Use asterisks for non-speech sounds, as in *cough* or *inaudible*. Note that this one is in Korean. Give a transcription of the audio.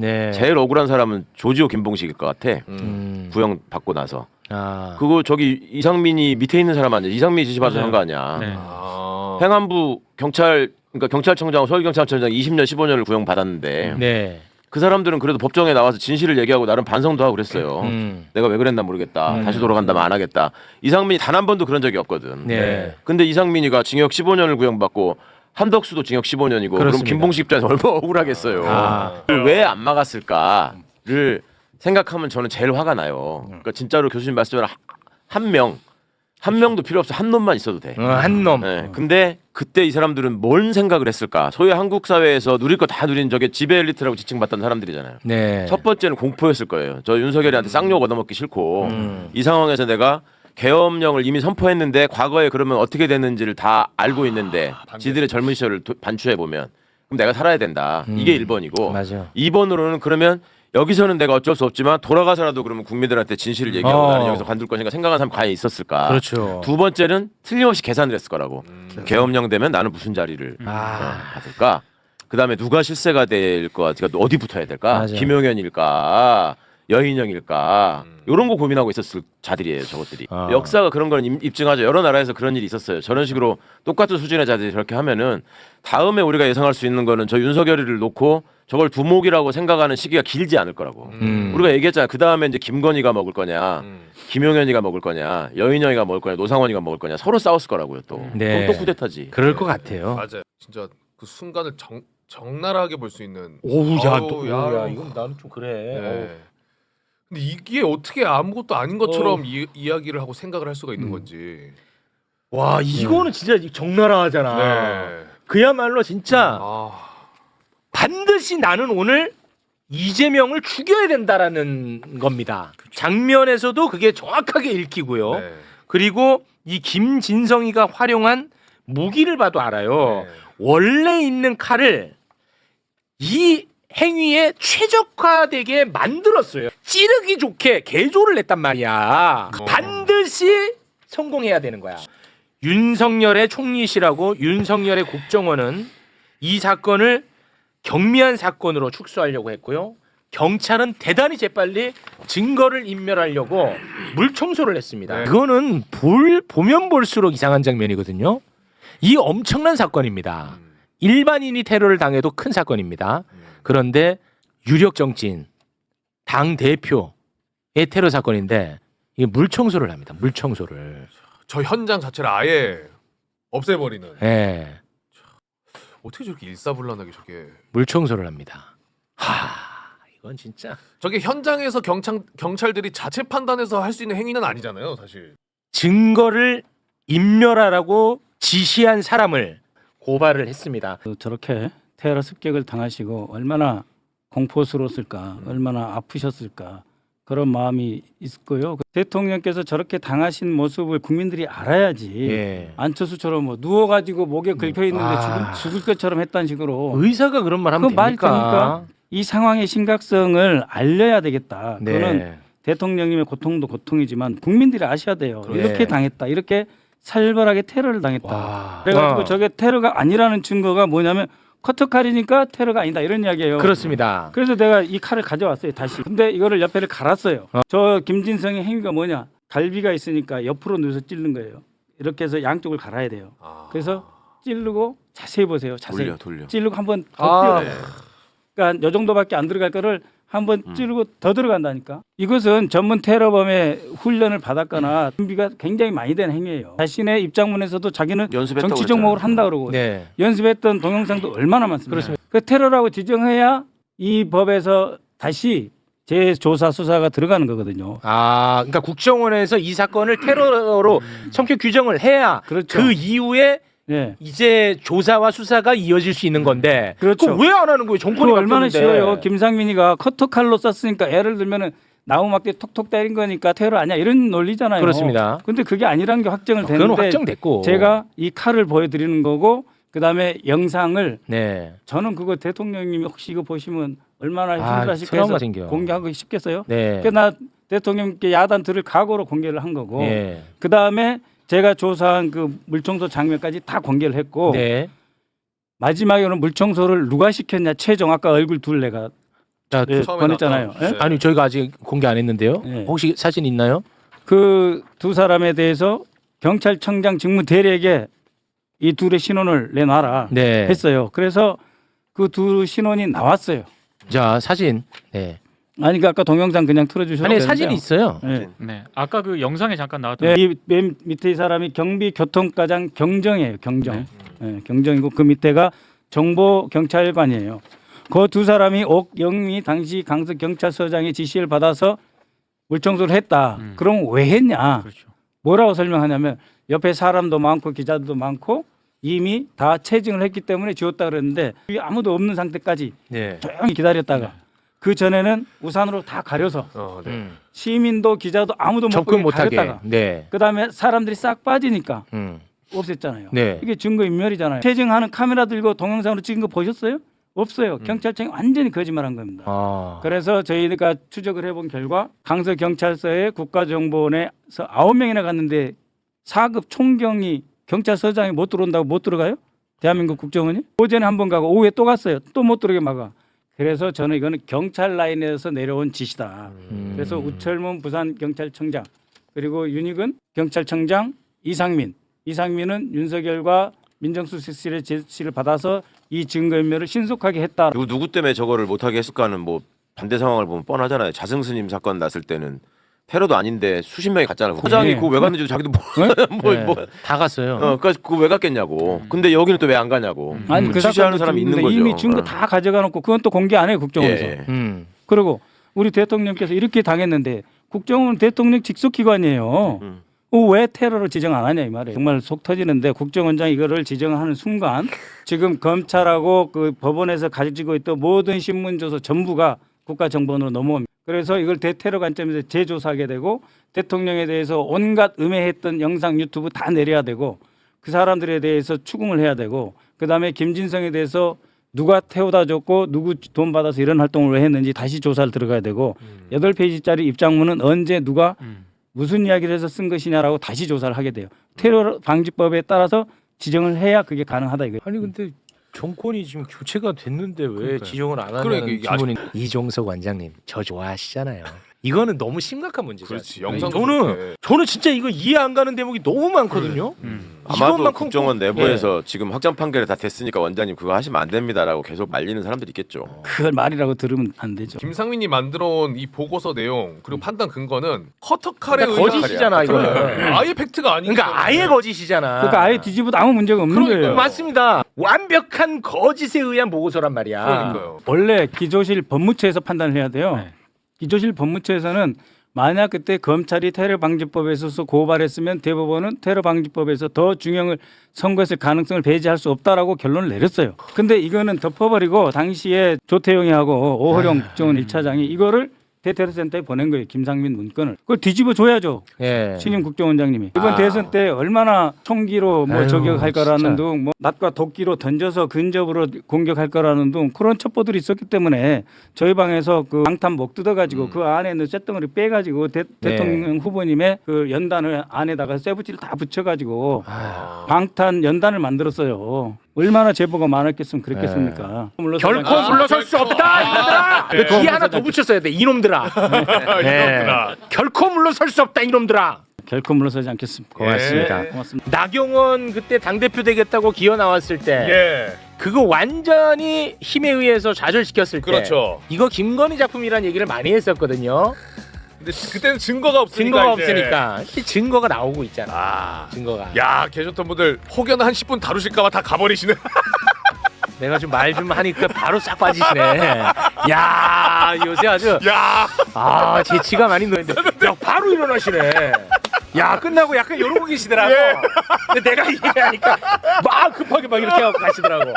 네. 제일 억울한 사람은 조지호 김봉식일 것 같아. 음. 구형 받고 나서. 아. 그거 저기 이상민이 밑에 있는 사람 아니야? 이상민이 지시받아서 맞아요. 한거 아니야? 네. 아. 행안부 경찰 그러니까 경찰청장 서울경찰청장 20년 15년을 구형 받았는데 네. 그 사람들은 그래도 법정에 나와서 진실을 얘기하고 나름 반성도 하고 그랬어요. 음. 내가 왜 그랬나 모르겠다. 음. 다시 돌아간다면 안 하겠다. 이상민이 단 한 번도 그런 적이 없거든. 네. 근데 이상민이가 징역 15년을 구형받고 한덕수도 징역 15년이고 그럼 그렇습니다. 김봉식 입장에서 얼마나 억울하겠어요. 아. 왜 안 막았을까를 생각하면 저는 제일 화가 나요. 그러니까 진짜로 교수님 말씀대로 한 명, 한 명도 필요 없어. 한 놈만 있어도 돼. 어, 한 놈. 네, 근데 그때 이 사람들은 뭔 생각을 했을까? 소위 한국 사회에서 누릴 거 다 누린 저게 지배 엘리트라고 지칭받던 사람들이잖아요. 네. 첫 번째는 공포였을 거예요. 저 윤석열이한테 쌍욕 얻어먹기 싫고 음. 이 상황에서 내가 계엄령을 이미 선포했는데 과거에 그러면 어떻게 됐는지를 다 알고 있는데 지들의 젊은 시절을 도- 반추해 보면 그럼 내가 살아야 된다. 음. 이게 1번이고 맞아. 2번으로는 그러면 여기서는 내가 어쩔 수 없지만 돌아가서라도 그러면 국민들한테 진실을 얘기하고 어. 나는 여기서 관둘 것인가 생각하는 사람 과연 있었을까? 그렇죠. 두 번째는 틀림없이 계산을 했을 거라고. 계엄령 되면 나는 무슨 자리를 아. 어, 받을까? 그다음에 누가 실세가 될 것 같을까? 어디 붙어야 될까? 맞아요. 김용현일까? 여인영일까? 이런 거 고민하고 있었을 자들이에요, 저것들이. 아. 역사가 그런 걸 임- 입증하죠. 여러 나라에서 그런 일이 있었어요. 저런 식으로 똑같은 수준의 자들이 저렇게 하면은 다음에 우리가 예상할 수 있는 거는 저 윤석열이를 놓고 저걸 두목이라고 생각하는 시기가 길지 않을 거라고. 음. 우리가 얘기했잖아. 그 다음에 이제 김건희가 먹을 거냐, 음. 김용현이가 먹을 거냐, 여인영이가 먹을 거냐, 노상원이가 먹을 거냐 서로 싸웠을 거라고요. 또. 네. 또, 또 쿠데타지. 그럴 것 같아요. 맞아요. 진짜 그 순간을 정 적나라하게 볼 수 있는. 오우 야, 아우, 또, 야. 야, 이건 나는 좀 그래. 네. 근데 이게 어떻게 아무것도 아닌 것처럼 이, 이야기를 하고 생각을 할 수가 있는 건지. 와, 이거는 진짜 적나라하잖아. 네. 그야말로 진짜 아. 반드시 나는 오늘 이재명을 죽여야 된다라는 겁니다. 장면에서도 그게 정확하게 읽히고요. 네. 그리고 이 김진성이가 활용한 무기를 봐도 알아요. 네. 원래 있는 칼을 이 행위에 최적화되게 만들었어요. 찌르기 좋게 개조를 했단 말이야. 어. 반드시 성공해야 되는 거야. 윤석열의 총리시라고 윤석열의 국정원은 이 사건을 경미한 사건으로 축소하려고 했고요. 경찰은 대단히 재빨리 증거를 인멸하려고 물 청소를 했습니다. 네. 그거는 볼 보면 볼수록 이상한 장면이거든요. 이 엄청난 사건입니다. 음. 일반인이 테러를 당해도 큰 사건입니다. 음. 그런데 유력 정치인 당 대표의 테러 사건인데 이게 물 청소를 합니다. 물 청소를. 저 현장 자체를 아예 없애버리는. 예. 어떻게 저렇게 일사불란하게 저게 물 청소를 합니다. 하, 이건 진짜 저게 현장에서 경찰 경찰들이 자체 판단해서 할 수 있는 행위는 아니잖아요, 사실. 증거를 인멸하라고 지시한 사람을 고발을 했습니다. 그 저렇게 테러 습격을 당하시고 얼마나 공포스러웠을까, 얼마나 아프셨을까 그런 마음이 있고요. 그 대통령께서 저렇게 당하신 모습을 국민들이 알아야지. 예. 안철수처럼 뭐 누워가지고 목에 긁혀 있는데 아. 죽을, 죽을 것처럼 했다는 식으로 의사가 그런 말 하면 그 됩니까? 이 상황의 심각성을 알려야 되겠다. 네. 그거는 대통령님의 고통도 고통이지만 국민들이 아셔야 돼요. 그래. 이렇게 당했다. 이렇게 살벌하게 테러를 당했다. 와. 그래가지고 어. 저게 테러가 아니라는 증거가 뭐냐면 커터 칼이니까 테러가 아니다 이런 이야기예요. 그렇습니다. 그래서 내가 이 칼을 가져왔어요 다시. 근데 이거를 옆에를 갈았어요. 어. 저 김진성의 행위가 뭐냐? 갈비가 있으니까 옆으로 누워서 찌르는 거예요. 이렇게 해서 양쪽을 갈아야 돼요. 아. 그래서 찌르고 자세히 보세요. 자세히 돌려 돌려. 찌르고 한번 더 아. 찌르고. 그러니까 요 정도밖에 안 들어갈 거를 한번 찌르고 더 들어간다니까. 이것은 전문 테러범의 훈련을 받았거나 준비가 굉장히 많이 된 행위예요. 자신의 입장문에서도 자기는 연습했다고 정치 그랬잖아요. 종목을 한다 그러고 네. 연습했던 동영상도 얼마나 많습니까? 그렇습니다. 그 테러라고 지정해야 이 법에서 다시 재조사 수사가 들어가는 거거든요. 아, 그러니까 국정원에서 이 사건을 테러로 성격 규정을 해야 그렇죠. 그 이후에 예. 이제 조사와 수사가 이어질 수 있는 건데 그렇죠. 왜안 하는 거예요? 정권이 그 얼마나 바뀌었는데. 쉬워요. 김상민이가 커터칼로 썼으니까 예를 들면은 나무막대 톡톡 때린 거니까 테러 아니야 이런 논리잖아요. 그렇습니다. 근데 그게 아니라는 게 확정을 그건 됐는데 확정됐고 제가 이 칼을 보여드리는 거고 그다음에 영상을 네. 저는 그거 대통령님이 혹시 이거 보시면 얼마나 아, 힘들하실까 트라우마 해서 생겨. 공개하기 쉽겠어요? 네. 그러니까 나 대통령께 야단 들을 각오로 공개를 한 거고 예. 그다음에 제가 조사한 그 물청소 장면까지 다 공개를 했고 네. 마지막에는 물청소를 누가 시켰냐 최종 아까 얼굴 둘 내가 자, 네, 처음에 보냈잖아요. 나왔던- 예? 네. 아니 저희가 아직 공개 안 했는데요. 네. 혹시 사진 있나요? 그 두 사람에 대해서 경찰청장 직무 대리에게 이 둘의 신원을 내놔라 네. 했어요. 그래서 그 두 신원이 나왔어요. 자 사진. 네. 아니 그 아까 동영상 그냥 틀어주셔도 아니 되는데요. 사진이 있어요. 네. 네. 아까 그 영상에 잠깐 나왔던 네, 이맨 밑에 이 사람이 경비 교통과장 경정이에요. 경정. 네, 경정이고 그 밑에가 정보 경찰관이에요. 그 두 사람이 옥영미 당시 강서 경찰서장의 지시를 받아서 물청소를 했다. 음. 그럼 왜 했냐? 그렇죠. 뭐라고 설명하냐면 옆에 사람도 많고 기자들도 많고 이미 다 체증을 했기 때문에 지웠다 그랬는데 아무도 없는 상태까지 네. 조용히 기다렸다가 그 전에는 우산으로 다 가려서 어, 네. 음. 시민도 기자도 아무도 못 접근 보게 못하게. 가렸다가 네. 그다음에 사람들이 싹 빠지니까 음. 없앴잖아요. 네. 이게 증거 인멸이잖아요. 체증하는 카메라 들고 동영상으로 찍은 거 보셨어요? 없어요. 경찰청이 완전히 거짓말한 겁니다. 아. 그래서 저희가 추적을 해본 결과 강서 경찰서에 국가정보원에서 아홉 명이나 갔는데 4급 총경이 경찰서장이 못 들어온다고 못 들어가요? 대한민국 국정원이 오전에 한 번 가고 오후에 또 갔어요. 또 못 들어오게 막아. 그래서 저는 이거는 경찰 라인에서 내려온 지시다. 음. 그래서 우철문 부산 경찰청장 그리고 윤익은 경찰청장 이상민 이상민은 윤석열과 민정수석실의 제시를 받아서 이 증거인멸을 신속하게 했다. 누구 누구 때문에 저거를 못하게 했을까는 뭐 반대 상황을 보면 뻔하잖아요. 자승 스님 사건 났을 때는 테러도 아닌데 수십 명이 갔잖아요. 소장이 네. 그거 왜 갔는지 자기도 뭐, *laughs* 뭐, 네. 뭐다 갔어요. 어, 그러니까 그거 왜 갔겠냐고. 근데 여기는 또 왜 안 가냐고. 아니 그그 지시하는 사건도 사람이 있는 거죠. 이미 증거 어. 다 가져가 놓고 그건 또 공개 안 해요 국정원에서. 예. 음. 그리고 우리 대통령께서 이렇게 당했는데 국정원 대통령 직속 기관이에요. 음. 어, 왜 테러를 지정 안 하냐 이 말이에요. 정말 속 터지는데 국정원장 이거를 지정하는 순간 지금 검찰하고 그 법원에서 가지고 있던 모든 신문 조서 전부가 국가 정보원으로 넘어옵니다. 그래서 이걸 대테러 관점에서 재조사하게 되고 대통령에 대해서 온갖 음해했던 영상 유튜브 다 내려야 되고 그 사람들에 대해서 추궁을 해야 되고 그다음에 김진성에 대해서 누가 태워다 줬고 누구 돈 받아서 이런 활동을 왜 했는지 다시 조사를 들어가야 되고 여덟 페이지짜리 입장문은 언제 누가 음. 무슨 이야기를 해서 쓴 것이냐라고 다시 조사를 하게 돼요. 테러 방지법에 따라서 지정을 해야 그게 가능하다 이거예요. 아니 근데 정권이 지금 교체가 됐는데 왜 그러니까요. 지정을 안 하냐는 그러니까 이게 질문이 이종석 원장님 저 좋아하시잖아요. 이거는 너무 심각한 문제죠. 그렇지. 영상 저는 저는 진짜 이거 이해 안 가는 대목이 너무 많거든요. 음. 아마도 이것만큼 국정원 꼭- 내부에서 지금 확정 판결이 다 됐으니까 원장님 그거 하시면 안 됩니다라고 계속 말리는 사람들이 있겠죠. 그걸 말이라고 들으면 안 되죠. 김상민이 만들어온 이 보고서 내용 그리고 판단 근거는 그러니까 의한 거짓이잖아 이거는. 그래. 아예 팩트가 아닌 그러니까 아예 거짓이잖아. 그러니까 아예 뒤집어도 아무 문제가 없는 그러니까요. 거예요. 맞습니다. 완벽한 거짓에 의한 보고서란 말이야. 그러니까요. 원래 기조실 법무처에서 판단을 해야 돼요. 네. 기조실 법무처에서는 만약 그때 검찰이 테러 방지법에 있어서 고발했으면 대법원은 테러 방지법에서 더 중형을 선고했을 가능성을 배제할 수 없다라고 결론을 내렸어요. 근데 이거는 덮어버리고 당시에 조태용이하고 오호령 국정원 1차장이 이거를 대테러 센터에 보낸 거예요. 김상민 문건을. 그걸 뒤집어 줘야죠. 예. 신임 국정원장님이 이번 아. 대선 때 얼마나 총기로 뭐 아유, 저격할 거라는 진짜. 등, 뭐 낫과 도끼로 던져서 근접으로 공격할 거라는 등 그런 첩보들이 있었기 때문에 저희 방에서 그 방탄 목 뜯어가지고 그 안에 있는 쇳덩어리 빼가지고 대, 네. 통령 후보님의 그 연단을 안에다가 쇠붙이를 다 붙여가지고 아, 방탄 연단을 만들었어요. 얼마나 제보가 많았겠으면 그랬겠습니까? 물러서지 결코. 물러설 수 없다 이놈들아. 네. 그 뒤에 하나 더 붙였어야 돼 이놈들아. *laughs* 네. 결코 물러설 수 없다 이놈들아. 결코 물러서지 않겠습니다. 고맙습니다. 예. 고맙습니다. 나경원 그때 당 대표 되겠다고 기어 나왔을 때 예. 그거 완전히 힘에 의해서 좌절시켰을 때 그렇죠. 이거 김건희 작품이라는 얘기를 많이 했었거든요. 근데 그때는 증거가 없으니까 증거가 이제. 없으니까 이 증거가 나오고 있잖아. 아. 증거가. 야, 개좋던 분들 혹여나 한 10분 다루실까 봐 다 가버리시네. *laughs* 내가 좀 말 좀 하니까 바로 싹 빠지시네. 야 요새 아주 야. 아 재치가 많이 노는데 야 바로 일어나시네. 야 끝나고 약간 이러고 계시더라고. 근데 내가 얘기하니까 막 급하게 막 이렇게 하고 가시더라고.